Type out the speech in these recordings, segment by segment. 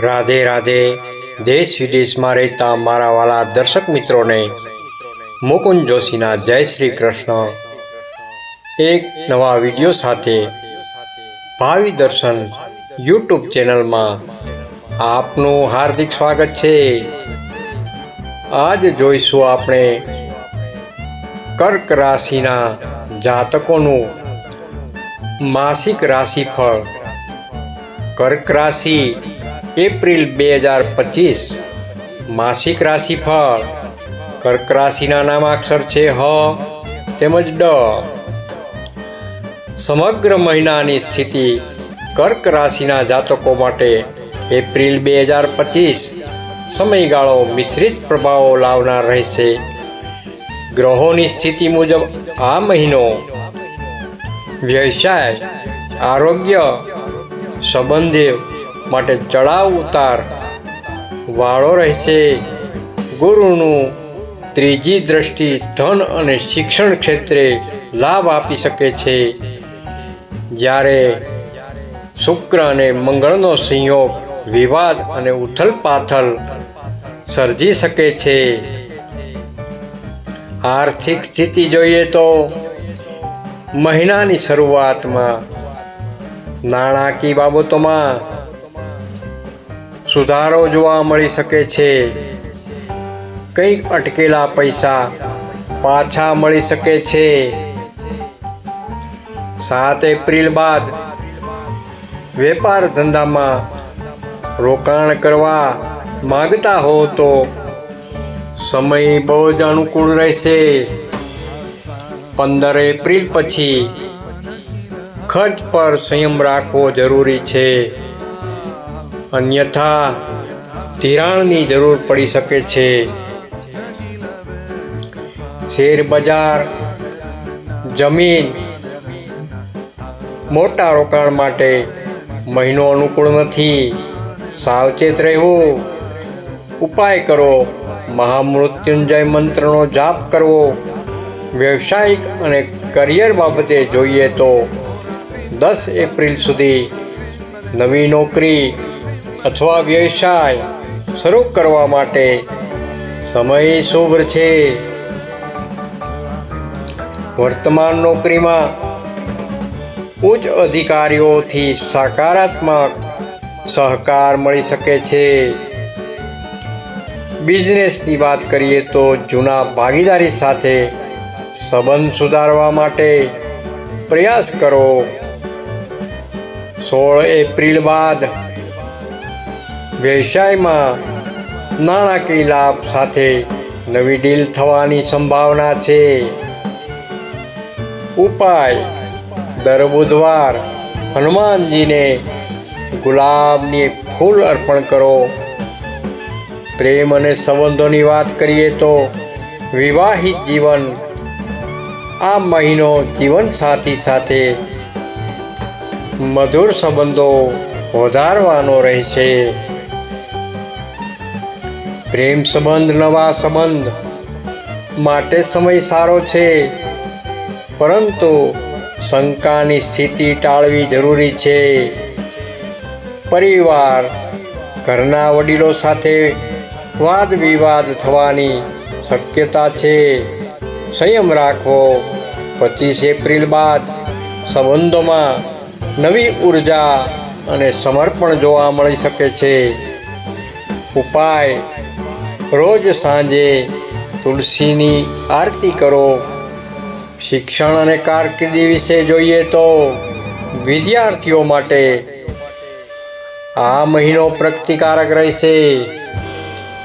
રાધે રાધે દેશ વિદેશમાં રહેતા મારા વાલા દર્શક મિત્રોને, મુકુંદ જોશીના જય શ્રી કૃષ્ણ. એક નવા વીડિયો સાથે ભાવિ દર્શન યુટ્યુબ ચેનલમાં આપનું હાર્દિક સ્વાગત છે. આજ જોઈશું આપણે કર્ક રાશિના જાતકોનું માસિક રાશિફળ. કર્ક રાશિ એપ્રિલ બે હજાર પચીસ માસિક રાશિફળ. કર્ક રાશિના નામાક્ષર છે હ તેમજ ડ. સમગ્ર મહિનાની સ્થિતિ કર્ક રાશિના જાતકો માટે એપ્રિલ બે હજાર પચીસ સમયગાળો મિશ્રિત પ્રભાવો લાવનાર રહેશે. ગ્રહોની સ્થિતિ મુજબ આ મહિનો વ્યવસાય, આરોગ્ય, સંબંધી માટે ચડાવ ઉતાર વાળો રહેશે. ગુરુનું ત્રીજી દ્રષ્ટિ ધન અને શિક્ષણ ક્ષેત્રે લાભ આપી શકે છે. જ્યારે શુક્ર અને મંગળનો સંયોગ વિવાદ અને ઉથલ પાથલ સર્જી શકે છે. આર્થિક સ્થિતિ જોઈએ તો મહિનાની શરૂઆતમાં નાણાકીય બાબતોમાં સુધારો જોવા મળી શકે છે. કંઈક અટકેલા પૈસા પાછા મળી શકે છે. સાત એપ્રિલ બાદ વેપાર ધંધામાં રોકાણ કરવા માગતા હો તો સમય બહુ જ અનુકૂળ રહેશે. પંદર એપ્રિલ પછી ખર્ચ પર સંયમ રાખવો જરૂરી છે. અન્યથા ધિરાણની જરૂર પડી શકે છે. શેર બજાર, જમીન મોટા રોકાણ માટે મહિનો અનુકૂળ નથી. સાવચેત રહેવું. ઉપાય કરો. મહામૃત્યુંજય મંત્રનો જાપ કરવો. વ્યવસાયિક અને કરિયર બાબતે જોઈએ તો દસ એપ્રિલ સુધી નવી નોકરી અથવા વ્યવસાય શરૂ કરવા માટે સમય શુભ છે. વર્તમાન નોકરીમાં ઉચ્ચ અધિકારીઓથી સકારાત્મક સહકાર મળી શકે છે. બિઝનેસની વાત કરીએ તો જૂના ભાગીદારી સાથે સંબંધ સુધારવા માટે પ્રયાસ કરો. સોળ એપ્રિલ બાદ વ્યવસાયમાં નાણાકીય લાભ સાથે નવી ડીલ થવાની સંભાવના છે. ઉપાય. દર બુધવાર હનુમાનજીને ગુલાબની ફૂલ અર્પણ કરો. પ્રેમ અને સંબંધોની વાત કરીએ તો વિવાહિત જીવન આ મહિનો જીવનસાથી સાથે મધુર સંબંધો વધારવાનો રહેશે. પ્રેમ સંબંધ, નવા સંબંધ માટે સમય સારો છે. પરંતુ શંકાની સ્થિતિ ટાળવી જરૂરી છે. પરિવાર, ઘરના વડીલો સાથે વાદ વિવાદ થવાની શક્યતા છે. સંયમ રાખવો. પચીસ એપ્રિલ બાદ સંબંધોમાં નવી ઊર્જા અને સમર્પણ જોવા મળી શકે છે. ઉપાય. રોજ સાંજે તુલસીની આરતી કરો. શિક્ષણ અને કારકિર્દી વિશે જોઈએ તો વિદ્યાર્થીઓ માટે આ મહિનો પ્રગતિકારક રહેશે.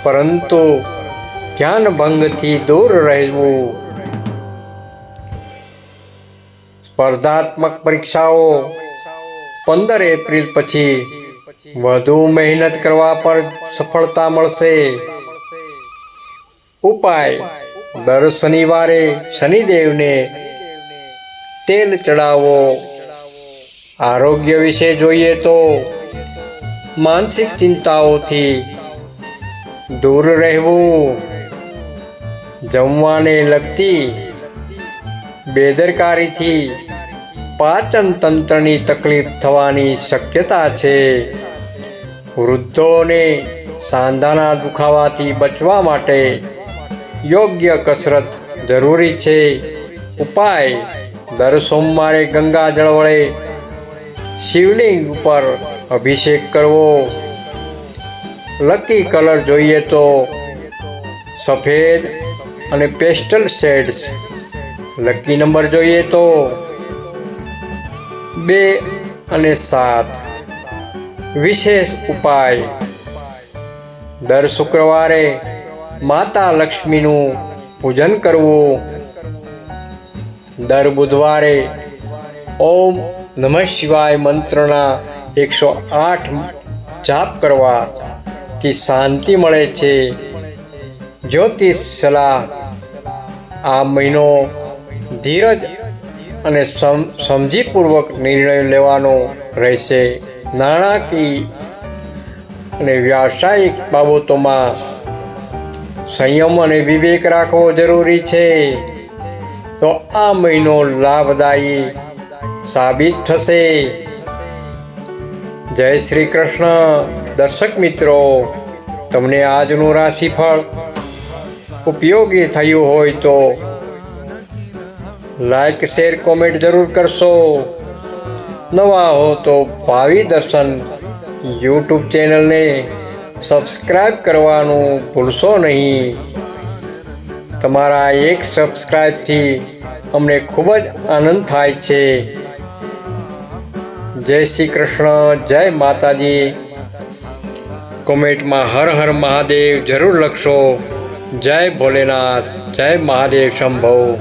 પરંતુ ધ્યાન ભંગથી દૂર રહેવું. સ્પર્ધાત્મક પરીક્ષાઓ પંદર એપ્રિલ પછી વધુ મહેનત કરવા પર સફળતા મળશે. ઉપાય. દર શનિવારે શનિદેવને તેલ ચડાવો. આરોગ્ય વિશે જોઈએ તો માનસિક ચિંતાઓથી દૂર રહેવું, જમવાને લગતી બેદરકારીથી પાચન તંત્રની તકલીફ થવાની શક્યતા છે. વૃદ્ધોને સાંધાના દુખાવાથી બચવા માટે યોગ્ય કસરત જરૂરી છે. ઉપાય, દર સોમવારે ગંગાજળ વડે શિવલિંગ ઉપર અભિષેક કરવો. લકી કલર જોઈએ તો સફેદ અને પેસ્ટલ શેડ્સ. લકી નંબર જોઈએ તો બે અને સાત. વિશેષ ઉપાય. દર શુક્રવારે માતા લક્ષ્મીનું પૂજન કરવું. દર બુધવારે ઓમ નમઃ શિવાય મંત્રના એકસો આઠ જાપ કરવાથી શાંતિ મળે છે. જ્યોતિષ સલાહ આ મહિનો ધીરજ અને સમ, સમજીપૂર્વક નિર્ણય લેવાનો રહેશે. નાણાકીય અને વ્યાવસાયિક બાબતોમાં સંયમ અને વિવેક રાખવો જરૂરી છે. તો આ મહિનો લાભદાયી સાબિત થશે. જય શ્રી કૃષ્ણ. દર્શક મિત્રો, તમને આજનું રાશિફળ ઉપયોગી થયું હોય તો લાઈક, શેર, કોમેન્ટ જરૂર કરશો. નવા હો તો ભાવિ દર્શન યુટ્યુબ ચેનલને સબસ્ક્રાઈબ કરવાનું ભૂલશો નહીં. તમારા એક સબસ્ક્રાઈબથી અમને ખૂબ જ આનંદ થાય છે. જય શ્રી કૃષ્ણ, જય માતાજી. કોમેન્ટમાં હર હર મહાદેવ જરૂર લખશો. જય ભોલેનાથ, જય મહાદેવ શંભો.